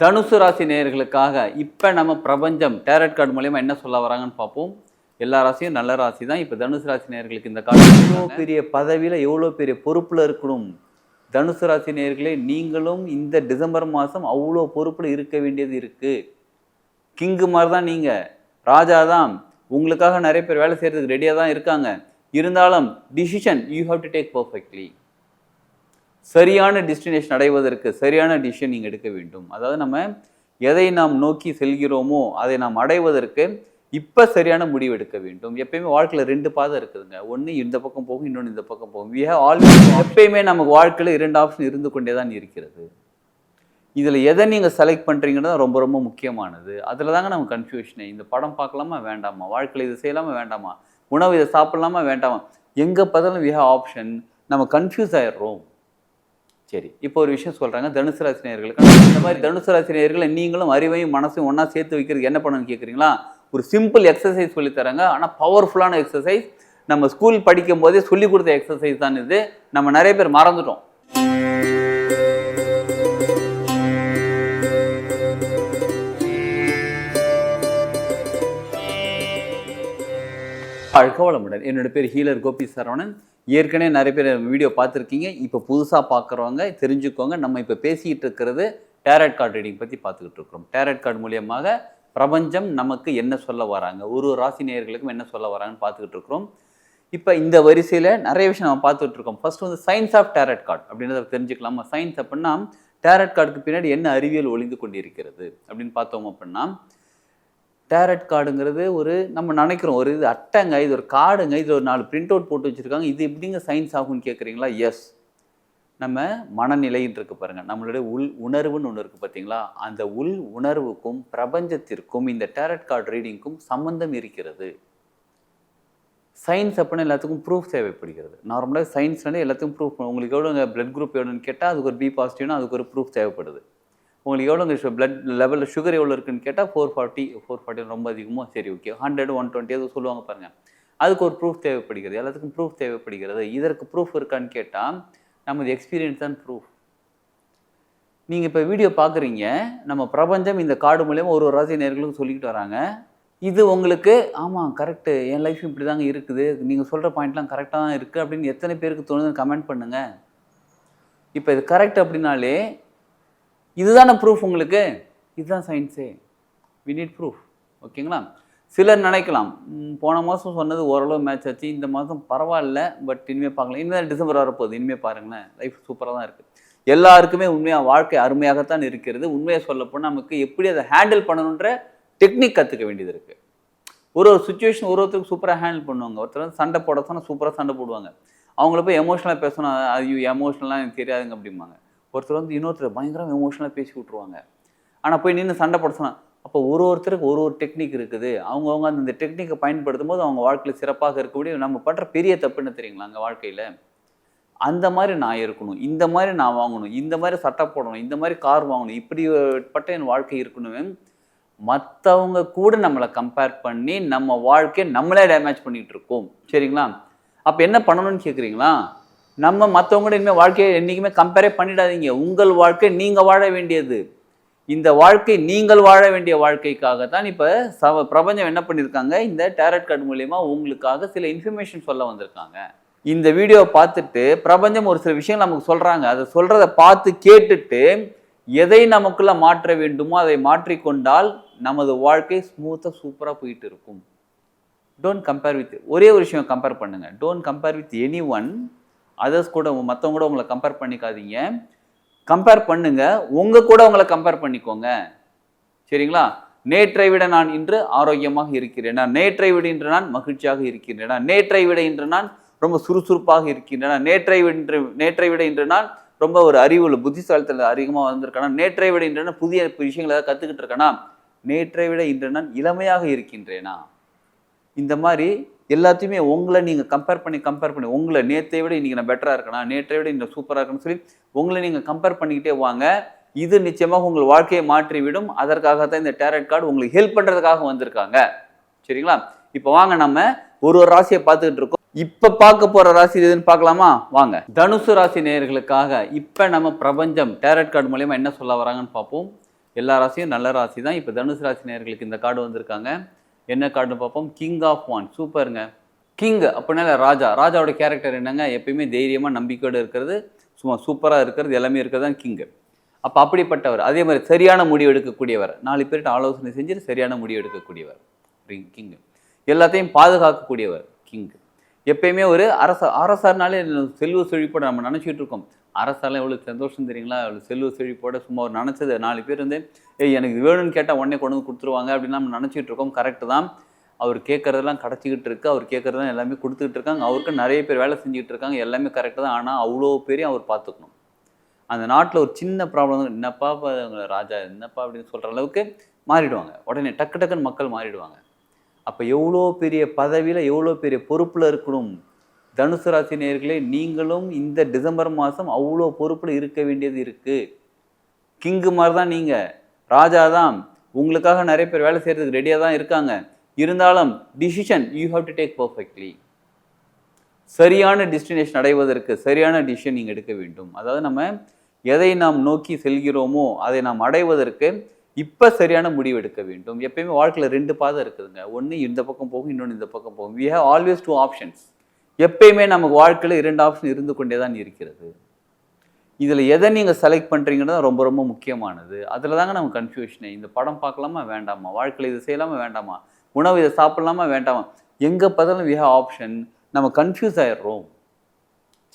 தனுசு ராசி நேயர்களுக்காக இப்போ நம்ம பிரபஞ்சம் டேரட் கார்டு மூலயமா என்ன சொல்ல வராங்கன்னு பார்ப்போம். எல்லா ராசியும் நல்ல ராசி தான். இப்போ தனுசு ராசி நேயர்களுக்கு இந்த கார்டு எவ்வளோ பெரிய பதவியில் எவ்வளோ பெரிய பொறுப்பில் இருக்கணும்? தனுசு ராசி நேயர்களே நீங்களும் இந்த டிசம்பர் மாதம் அவ்வளோ பொறுப்பில் இருக்க வேண்டியது இருக்குது கிங்கு மாதிரி தான் நீங்கள் ராஜா தான். உங்களுக்காக நிறைய பேர் வேலை செய்கிறதுக்கு ரெடியாக தான் இருக்காங்க. இருந்தாலும் decision you have to take perfectly சரியான டெஸ்டினேஷன் அடைவதற்கு சரியான டிசிஷன் நீங்கள் எடுக்க வேண்டும். அதாவது நம்ம எதை நாம் நோக்கி செல்கிறோமோ அதை நாம் அடைவதற்கு இப்போ சரியான முடிவு எடுக்க வேண்டும். எப்பயுமே வாழ்க்கையில் ரெண்டு பாதை இருக்குதுங்க. ஒன்று இந்த பக்கம் போகும் இன்னொன்று இந்த பக்கம் போகும். வி ஹேவ் ஆல்வேஸ் எப்பயுமே நமக்கு வாழ்க்கையில் இரண்டு ஆப்ஷன் இருந்து கொண்டே தான் இருக்கிறது. இதில் எதை நீங்கள் செலக்ட் பண்ணுறீங்கன்னு தான் ரொம்ப ரொம்ப முக்கியமானது. அதில் தாங்க நம்ம கன்ஃபியூஷனே இந்த படம் பார்க்கலாமா வேண்டாமா? வாழ்க்கையில் இது செய்யலாமா வேண்டாமா? உணவு இதை சாப்பிடலாமா வேண்டாமா? எங்கே பார்த்தாலும் வி ஹேவ் ஆப்ஷன் நம்ம கன்ஃபியூஸ் ஆயிடுறோம். சரி இப்போ ஒரு விஷயம் சொல்கிறாங்க தனுசு ராசினியர்களுக்கு. இந்த மாதிரி தனுசு ராசினியர்களை நீங்களும் அறிவையும் மனசையும் ஒன்றா சேர்த்து வைக்கிறதுக்கு என்ன பண்ணணும்னு கேட்குறீங்களா ஒரு சிம்பிள் எக்ஸசைஸ் சொல்லித்தராங்க ஆனால் பவர்ஃபுல்லான எக்ஸசைஸ் நம்ம ஸ்கூல் படிக்கும் போதே சொல்லி கொடுத்த எக்ஸசைஸ் தான் இது. நம்ம நிறைய பேர் மறந்துட்டோம். அழகவளமுடன். என்னோட பேர் ஹீலர் கோபி சரவணன். ஏற்கனவே நிறைய பேர் வீடியோ பார்த்துருக்கீங்க. இப்போ புதுசாக பார்க்குறவங்க தெரிஞ்சுக்கோங்க. நம்ம இப்போ பேசிக்கிட்டு இருக்கிறது டேரட் கார்டு ரீடிங் பற்றி பார்த்துக்கிட்டு இருக்கிறோம். டேரட் கார்டு மூலியமாக பிரபஞ்சம் நமக்கு என்ன சொல்ல வராங்க? ஒரு ஒரு ராசி நேயர்களுக்கும் என்ன சொல்ல வராங்கன்னு பார்த்துக்கிட்டு இருக்கிறோம். இப்போ இந்த வரிசையில் நிறைய விஷயம் நம்ம பார்த்துட்டு இருக்கோம். ஃபர்ஸ்ட் வந்து சயின்ஸ் ஆஃப் டேரட் கார்டு அப்படின்றத தெரிஞ்சுக்கலாமா? சயின்ஸ் அப்படின்னா டேரட் கார்டுக்கு பின்னாடி என்ன அறிவியல் ஒளிந்து கொண்டிருக்கிறது அப்படின்னு பார்த்தோம் அப்படின்னா டேரட் கார்டுங்கிறது ஒரு நம்ம நினைக்கிறோம் ஒரு இது அட்டைங்க இது ஒரு கார்டுங்க இது ஒரு நாலு பிரிண்ட் அவுட் போட்டு வச்சுருக்காங்க. இது எப்படிங்க சயின்ஸ் ஆகும்னு கேட்குறீங்களா எஸ் நம்ம மனநிலைன்னு இருக்கு பாருங்கள் நம்மளுடைய உள் உணர்வுன்னு ஒன்று இருக்குது பார்த்தீங்களா அந்த உள் உணர்வுக்கும் பிரபஞ்சத்திற்கும் இந்த டேரட் கார்டு ரீடிங்க்கும் சம்மந்தம் இருக்கிறது. சயின்ஸ் அப்படின்னா எல்லாத்துக்கும் ப்ரூஃப் தேவைப்படுகிறது. நார்மலாக சயின்ஸ்னாலே எல்லாத்துக்கும் ப்ரூஃப் உங்களுக்கு எவ்வளோங்க பிளட் குரூப் எவ்வளோன்னு கேட்டால் அதுக்கு ஒரு பி பாசிட்டிவ்னா அதுக்கு ஒரு ப்ரூஃப் தேவைப்படுது. உங்களுக்கு எவ்வளோங்க பிளட் லெவலில் சுகர் எவ்வளோ இருக்குன்னு கேட்டால் ஃபோர் ஃபார்ட்டி ஃபோர் ஃபார்ட்டி ரொம்ப அதிகமாக சரி ஓகே ஹண்ட்ரட் ஒன் டுவெண்ட்டி அது சொல்லுவாங்க பாருங்கள் அதுக்கு ஒரு ப்ரூஃப் தேவைப்படுகிறது. எல்லாத்துக்கும் ப்ரூஃப் தேவைப்படுகிறது. இதற்கு ப்ரூஃப் இருக்கான்னு கேட்டால் நமது எக்ஸ்பீரியன்ஸ் தான் ப்ரூஃப் நீங்கள் இப்போ வீடியோ பார்க்குறீங்க நம்ம பிரபஞ்சம் இந்த கார்டு மூலயமா ஒரு ஒரு ராசி நேர்களுக்கும் சொல்லிக்கிட்டு வராங்க. இது உங்களுக்கு ஆமாம் கரெக்டு என் லைஃப் இப்படி தாங்க இருக்குது. நீங்கள் சொல்கிற பாயிண்ட்லாம் கரெக்டாக தான் இருக்குது அப்படின்னு எத்தனை பேருக்கு தோணுதுன்னு கமெண்ட் பண்ணுங்கள் இப்போ இது கரெக்ட் அப்படின்னாலே இதுதானே ப்ரூஃப் உங்களுக்கு? இதுதான் சயின்ஸே வி நீட் ப்ரூஃப் ஓகேங்களா சிலர் நினைக்கலாம் போன மாதம் சொன்னது ஓரளவு மேட்ச் ஆச்சு இந்த மாதம் பரவாயில்ல பட் இனிமேல் பார்க்கலாம். இனிமேல் டிசம்பர் வரப்போகுது இனிமேல் பாருங்களேன். லைஃப் சூப்பராக தான் இருக்குது எல்லாருக்குமே உண்மையாக வாழ்க்கை அருமையாகத்தான் இருக்கிறது. உண்மையாக சொல்லப்போனால் நமக்கு எப்படி அதை ஹேண்டில் பண்ணணுன்ற டெக்னிக் கற்றுக்க வேண்டியது இருக்குது ஒரு ஒரு சுச்சுவேஷன் ஒரு ஒருத்தருக்கு சூப்பராக ஹேண்டில் பண்ணுவாங்க. ஒருத்தர் வந்து சண்டை போட சொன்னால் சூப்பராக சண்டை போடுவாங்க. அவங்கள போய் எமோஷனலாக பேசணும். ஐயோ எமோஷனலாக எனக்கு தெரியாதுங்க அப்படிம்பாங்க. ஒருத்தர் வந்து இன்னொருத்தர் பயங்கரம் எமோஷனலாக பேசி விட்ருவாங்க ஆனால் போய் நின்று சண்டை போட சொன்னால் அப்போ ஒரு ஒருத்தருக்கு ஒரு ஒரு டெக்னிக் இருக்குது. அவங்கவுங்க அந்த டெக்னிக்கை பயன்படுத்தும் போது அவங்க வாழ்க்கையில் சிறப்பாக இருக்கக்கூடிய நம்ம பண்ணுற பெரிய தப்பு என்ன தெரியுங்களா அங்கே வாழ்க்கையில்? அந்த மாதிரி நான் இருக்கணும் இந்த மாதிரி நான் வாங்கணும் இந்த மாதிரி சட்டை போடணும் இந்த மாதிரி கார் வாங்கணும் இப்படிப்பட்ட என் வாழ்க்கை இருக்கணும் மற்றவங்க கூட நம்மளை கம்பேர் பண்ணி நம்ம வாழ்க்கையை நம்மளே டேமேஜ் பண்ணிகிட்டு இருக்கோம். சரிங்களா? அப்போ என்ன பண்ணணும்னு கேட்குறீங்களா நம்ம மற்றவங்க இனிமேல் வாழ்க்கையை என்றைக்குமே கம்பேரே பண்ணிடாதீங்க. உங்கள் வாழ்க்கை நீங்கள் வாழ வேண்டியது. இந்த வாழ்க்கை நீங்கள் வாழ வேண்டிய வாழ்க்கைக்காக தான் இப்போ சவ பிரபஞ்சம் என்ன பண்ணியிருக்காங்க இந்த டேரட் கார்டு மூலயமா உங்களுக்காக சில இன்ஃபர்மேஷன் சொல்ல வந்திருக்காங்க. இந்த வீடியோவை பார்த்துட்டு பிரபஞ்சம் ஒரு சில விஷயங்கள் நமக்கு சொல்கிறாங்க அதை சொல்கிறத பார்த்து கேட்டுட்டு எதை நமக்குள்ளே மாற்ற வேண்டுமோ அதை மாற்றிக்கொண்டால் நமது வாழ்க்கை ஸ்மூத்தாக சூப்பராக போயிட்டு இருக்கும். டோன்ட் கம்பேர் வித் ஒரே ஒரு விஷயம் கம்பேர் பண்ணுங்கள் don't compare with any one others கூட மற்றவங்க கூட உங்களை கம்பேர் பண்ணிக்காதீங்க. கம்பேர் பண்ணுங்க. உங்க கூட உங்களை கம்பேர் பண்ணிக்கோங்க. சரிங்களா? நேற்றை விட நான் இன்று ஆரோக்கியமாக இருக்கிறேனா? நேற்றை விட இன்று நான் மகிழ்ச்சியாக இருக்கின்றேனா நேற்றை விட இன்று நான் ரொம்ப சுறுசுறுப்பாக இருக்கின்றேனா? நேற்றை விட இன்று நேற்றை விட இன்று நான் ரொம்ப ஒரு அறிவுள்ள புத்திசாலத்தில் அதிகமாக வந்திருக்கேனா? நேற்றை விட இன்று நான் புதிய விஷயங்களை ஏதாவது கற்றுக்கிட்டு இருக்கேனா? நேற்றை விட இன்று நான் இளமையாக இருக்கின்றேனா? இந்த மாதிரி எல்லாத்தையுமே உங்களை நீங்கள் கம்பேர் பண்ணி கம்பேர் பண்ணி உங்களை நேற்றை விட இன்றைக்கி நான் பெட்டராக இருக்கேனா? நேற்றை விட இந்த சூப்பராக இருக்கணும்னு சொல்லி உங்களை நீங்கள் கம்பேர் பண்ணிக்கிட்டே வாங்க. இது நிச்சயமாக உங்கள் வாழ்க்கையை மாற்றிவிடும். அதற்காக தான் இந்த டேரட் கார்டு உங்களுக்கு ஹெல்ப் பண்ணுறதுக்காக வந்திருக்காங்க. சரிங்களா? இப்போ வாங்க நம்ம ஒரு ஒரு ராசியை பார்த்துக்கிட்டு இருக்கோம். இப்போ பார்க்க போகிற ராசி எதுன்னு பார்க்கலாமா? வாங்க. தனுசு ராசி நேயர்களுக்காக இப்போ நம்ம பிரபஞ்சம் டேரட் கார்டு மூலயமா என்ன சொல்ல வராங்கன்னு பார்ப்போம். எல்லா ராசியும் நல்ல ராசி தான் இப்போ தனுசு ராசி நேயர்களுக்கு இந்த கார்டு வந்திருக்காங்க. என்ன கார்டுன்னு பார்ப்போம். கிங் ஆஃப் ஒன் சூப்பருங்க. கிங் அப்படின்னால ராஜா. ராஜாவோட கேரக்டர் என்னங்க? எப்பயுமே தைரியமாக நம்பிக்கையோடு இருக்கிறது. சும்மா சூப்பராக இருக்கிறது. எல்லாமே இருக்கிறது தான் கிங்கு அப்போ அப்படிப்பட்டவர். அதே மாதிரி சரியான முடிவு எடுக்கக்கூடியவர். நாலு பேர்கிட்ட ஆலோசனை செஞ்சு சரியான முடிவு எடுக்கக்கூடியவர். கிங் எல்லாத்தையும் பாதுகாக்கக்கூடியவர் கிங்கு எப்பயுமே ஒரு அரச அரசாருனாலே செல்வ செழிப்போட நம்ம நினச்சிட்டு இருக்கோம். அரசாலாம் எவ்வளோ சந்தோஷம் தெரியுங்களா? எவ்வளோ செல்வ செழிப்போட சும்மா ஒரு நினச்சது நாலு பேர் வந்து ஏய் எனக்கு வேணும்னு கேட்டால் உடனே கொண்டு வந்து கொடுத்துருவாங்க அப்படின்னு நம்ம நினச்சிட்டு இருக்கோம். கரெக்டு தான். அவர் கேட்குறதெல்லாம் கிடச்சிக்கிட்டு இருக்கு. அவர் கேட்குறதெல்லாம் எல்லாமே கொடுத்துக்கிட்டு இருக்காங்க. அவருக்கு நிறைய பேர் வேலை செஞ்சுக்கிட்டு இருக்காங்க. எல்லாமே கரெக்டு தான். ஆனால் அவ்வளோ பேரையும் அவர் பார்த்துக்கணும். அந்த நாட்டில் ஒரு சின்ன ப்ராப்ளம் என்னப்பா ராஜா என்னப்பா அப்படின்னு சொல்கிற அளவுக்கு மாறிடுவாங்க. உடனே டக்கு டக்குன்னு மக்கள் மாறிடுவாங்க. அப்போ எவ்வளோ பெரிய பதவியில் எவ்வளோ பெரிய பொறுப்பில் இருக்கணும்? தனுசு ராசி நேர்களே நீங்களும் இந்த டிசம்பர் மாதம் அவ்வளோ பொறுப்பில் இருக்க வேண்டியது இருக்குது கிங்கு மாதிரி தான் நீங்கள் ராஜா தான். உங்களுக்காக நிறைய பேர் வேலை செய்கிறதுக்கு ரெடியாக தான் இருக்காங்க. இருந்தாலும் decision you have to take perfectly சரியான டெஸ்டினேஷன் அடைவதற்கு சரியான டிசிஷன் நீங்கள் எடுக்க வேண்டும். அதாவது நம்ம எதை நாம் நோக்கி செல்கிறோமோ அதை நாம் அடைவதற்கு இப்போ சரியான முடிவு எடுக்க வேண்டும். எப்பயுமே வாழ்க்கையில் ரெண்டு பாதை இருக்குதுங்க. ஒன்று இந்த பக்கம் போகும் இன்னொன்று இந்த பக்கம் போகும். We have always two options எப்பயுமே நமக்கு வாழ்க்கையில் இரண்டு ஆப்ஷன் இருந்து கொண்டே தான் இருக்கிறது. இதில் எதை நீங்கள் செலக்ட் பண்ணுறீங்கன்னு தான் ரொம்ப ரொம்ப முக்கியமானது. அதில் தாங்க நம்ம கன்ஃபியூஷனே இந்த படம் பார்க்கலாமா வேண்டாமா? வாழ்க்கையில் இது செய்யலாமா வேண்டாமா? உணவு இதை சாப்பிடலாமா வேண்டாமா? எங்கே பார்த்தாலும் வி ஹேவ் ஆப்ஷன் நம்ம கன்ஃபியூஸ் ஆயிடுறோம்.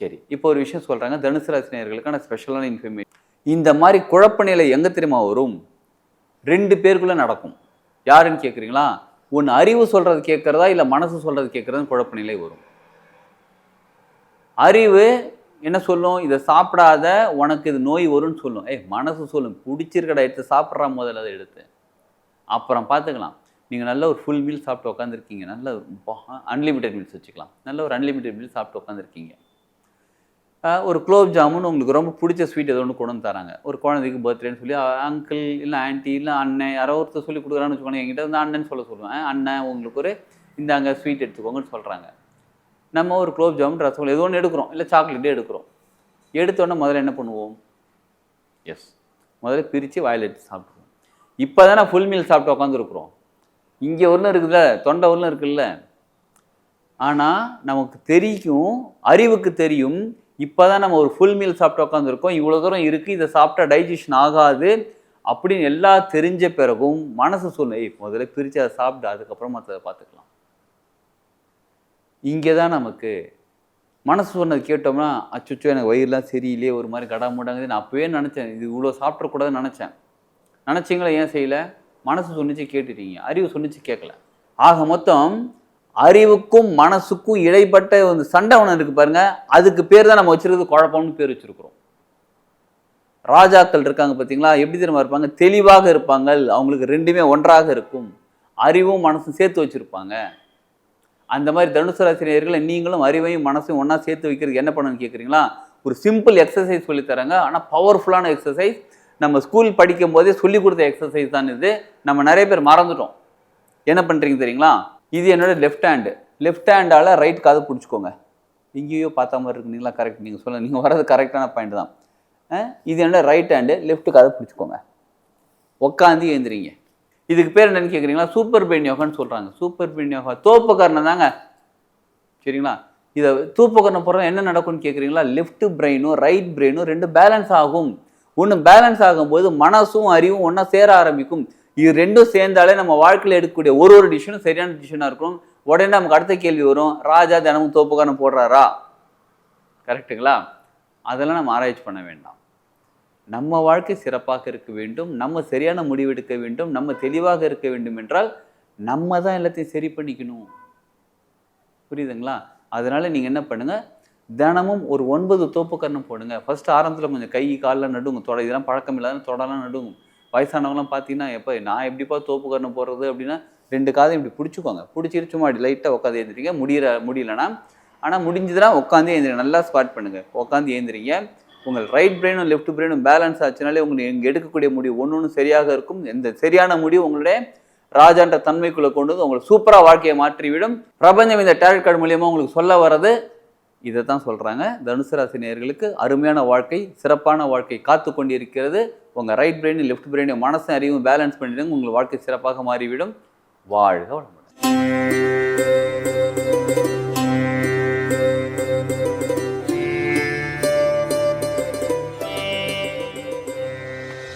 சரி இப்போ ஒரு விஷயம் சொல்கிறாங்க தனுசு ராசினியர்களுக்கான ஸ்பெஷலான இன்ஃபர்மேஷன் இந்த மாதிரி குழப்ப நிலை எங்கே தெரியுமா வரும்? ரெண்டு பேருக்குள்ளே நடக்கும். யாருன்னு கேட்குறீங்களா ஒன்று அறிவு சொல்கிறது கேட்குறதா இல்லை மனசு சொல்கிறது கேட்குறதுன்னு குழப்ப நிலை வரும். அறிவு என்ன சொல்லும்? இதை சாப்பிடாத உனக்கு இது நோய் வரும்னு சொல்லும். ஏய் மனசு சொல்லும் பிடிச்சிருக்கடா எடுத்து சாப்பிட்றா முதல்ல அதை எடுத்து. அப்புறம் பார்த்துக்கலாம். நீங்கள் நல்ல ஒரு ஃபுல் மீல் சாப்பிட்டு உட்காந்துருக்கீங்க நல்ல அன்லிமிட்டெட் மீல்ஸ் வச்சுக்கலாம். நல்ல ஒரு அன்லிமிட்டெட் மீல் சாப்பிட்டு உட்காந்துருக்கீங்க ஒரு குலோப் ஜாமுன் உங்களுக்கு ரொம்ப பிடிச்ச ஸ்வீட் ஏதோ ஒன்று கொண்டு வந்து தராங்க. ஒரு குழந்தைக்கு பர்த்டேன்னு சொல்லி அங்கிள் இல்லை ஆண்டி இல்லை அண்ணன் யாரோ ஒருத்தர் சொல்லி கொடுக்குறான்னு வச்சுக்கோங்க என்கிட்ட வந்து அண்ணன் சொல்ல சொல்லுவேன். அண்ணன் உங்களுக்கு ஒரு இந்தாங்க ஸ்வீட் எடுத்துக்கோங்கன்னு சொல்கிறாங்க நம்ம ஒரு குலோப் ஜாமுன் ரசகுல்லா ஏதோ ஒன்று எடுக்கிறோம். இல்லை சாக்லேட்டே எடுக்கிறோம். எடுத்தோடனே முதல்ல என்ன பண்ணுவோம்? எஸ் முதல்ல பிரித்து வாயில் எடுத்து சாப்பிடுவோம் இப்போ தானே ஃபுல் மீல் சாப்பிட்டு உட்காந்துருக்குறோம் இங்கே ஒன்றும் இருக்குதுல்ல தொண்டை ஒன்றும் இருக்குல்ல. ஆனால் நமக்கு தெரியும் அறிவுக்கு தெரியும் இப்போ தான் நம்ம ஒரு ஃபுல் மீல் சாப்பிட்டு உட்காந்துருக்கோம் இவ்வளோ தூரம் இருக்குது இதை சாப்பிட்டா டைஜஷன் ஆகாது அப்படின்னு எல்லாம் தெரிஞ்ச பிறகும் மனசு சொல்லும் ஏய் முதல்ல பிரித்து அதை சாப்பிட்டு அதுக்கப்புறம் மற்றதை பார்த்துக்கலாம். இங்கே தான் நமக்கு மனசு சொன்னது கேட்டோம்னா அச்சுச்சோ எனக்கு வயிறுலாம் சரியில்லையே ஒரு மாதிரி கடா மூட்டாங்குது நான் அப்போவே நினச்சேன் இது இவ்வளோ சாப்பிடக்கூடாதுன்னு நினச்சேன். நினச்சிங்களா ஏன் செய்யலை? மனசு சொன்னிச்சு கேட்டுட்டீங்க. அறிவு சொன்னிச்சு கேட்கல. ஆக மொத்தம் அறிவுக்கும் மனசுக்கும் இடைப்பட்ட ஒரு சண்டை ஒன்று இருக்கு பாருங்க. அதுக்கு பேர் தான் நம்ம வச்சிருக்கிறது குழப்பம்னு பேர் வச்சிருக்கிறோம். ராஜாக்கள் இருக்காங்க பார்த்தீங்களா எப்படி தெரியுமா இருப்பாங்க? தெளிவாக இருப்பாங்க அவங்களுக்கு ரெண்டுமே ஒன்றாக இருக்கும். அறிவும் மனசும் சேர்த்து வச்சிருப்பாங்க. அந்த மாதிரி தனுசு ராசினியர்களை நீங்களும் அறிவையும் மனசையும் ஒன்றா சேர்த்து வைக்கிறதுக்கு என்ன பண்ணணும்னு கேட்குறீங்களா ஒரு சிம்பிள் எக்ஸசைஸ் சொல்லித்தராங்க ஆனால் பவர்ஃபுல்லான எக்ஸசைஸ் நம்ம ஸ்கூல் படிக்கும் போதே சொல்லி கொடுத்த எக்ஸசைஸ் தான் இது. நம்ம நிறைய பேர் மறந்துட்டோம். என்ன பண்ணுறீங்க தெரியுங்களா? இது என்னோட லெஃப்ட் ஹேண்டு லெஃப்ட் ஹேண்டால் ரைட் காது பிடிச்சிக்கோங்க. எங்கேயோ பார்த்த மாதிரி இருக்குங்களா கரெக்ட் நீங்கள் சொல்ல நீங்கள் வர்றது கரெக்டான பாயிண்ட் தான். இது என்னோட ரைட் ஹேண்டு லெஃப்ட் காது பிடிச்சிக்கோங்க. உட்காந்து எழுந்திரிங்க. இதுக்கு பேர் என்னன்னு கேட்குறீங்களா சூப்பர் பெயின் யோகான்னு சொல்கிறாங்க சூப்பர் பெயின் யோகா. தோப்பக்காரனை தாங்க. சரிங்களா? இதை தூப்பக்கரணம் போடுறது என்ன நடக்கும்னு கேட்குறீங்களா லெஃப்ட் பிரெயினும் ரைட் பிரெயினும் ரெண்டு பேலன்ஸ் ஆகும். ஒன்று பேலன்ஸ் ஆகும்போது மனசும் அறிவும் ஒன்றா சேர ஆரம்பிக்கும். இது ரெண்டும் சேர்ந்தாலே நம்ம வாழ்க்கையில் எடுக்கக்கூடிய ஒரு ஒரு டிசிஷனும் சரியான டிசிஷனாக இருக்கும். உடனே நமக்கு அடுத்த கேள்வி வரும் ராஜா தினமும் தோப்புக்காரன் போடுறாரா? கரெக்டுங்களா அதெல்லாம் நம்ம ஆராய்ச்சி பண்ண வேண்டாம். நம்ம வாழ்க்கை சிறப்பாக இருக்க வேண்டும் நம்ம சரியான முடிவெடுக்க வேண்டும் நம்ம தெளிவாக இருக்க வேண்டும் என்றால் நம்ம தான் எல்லாத்தையும் சரி பண்ணிக்கணும். புரியுதுங்களா? அதனால் நீங்கள் என்ன பண்ணுங்கள் தினமும் ஒரு ஒன்பது தோப்புக்கரணம் போடுங்க. ஃபஸ்ட்டு ஆரம்பத்தில் கொஞ்சம் கை காலில் நடுங்க தொட இதெல்லாம் பழக்கம் இல்லாத தொடலாம் நடுங்க வயசானவங்களாம் பார்த்தீங்கன்னா எப்போ நான் எப்படிப்பா தோப்புக்கரணம் போடுறது அப்படின்னா ரெண்டு காதையும் இப்படி பிடிச்சிக்கோங்க. பிடிச்சிட்டு சும்மா அப்படி லைட்டாக உட்காந்து ஏந்திரிங்க. முடியிற முடியலன்னா ஆனால் முடிஞ்சதுன்னா உட்காந்து ஏந்திரி நல்லா ஸ்பாட் பண்ணுங்கள் உட்காந்து ஏந்திரிங்க. உங்கள் ரைட் பிரெயினும் லெஃப்ட் பிரெயினும் பேலன்ஸ் ஆச்சுனாலே உங்களுக்கு இங்கே எடுக்கக்கூடிய முடிவு ஒன்று ஒன்று சரியாக இருக்கும். இந்த சரியான முடிவு உங்களுடைய ராஜான்ற தன்மைக்குள்ளே கொண்டு வந்து உங்களை சூப்பராக வாழ்க்கையை மாற்றிவிடும். பிரபஞ்சம் இந்த டேரட் கார்டு மூலியமாக உங்களுக்கு சொல்ல வர்றது இதை தான் சொல்கிறாங்க தனுசு ராசி நேர்களுக்கு அருமையான வாழ்க்கை சிறப்பான வாழ்க்கை காத்து கொண்டிருக்கிறது உங்கள் ரைட் பிரெயின் லெஃப்ட் பிரெயின் மனசு அறிவும் பேலன்ஸ் பண்ணிவிடுங்க உங்கள் வாழ்க்கை சிறப்பாக மாறிவிடும். வாழ்க வளமுடன்.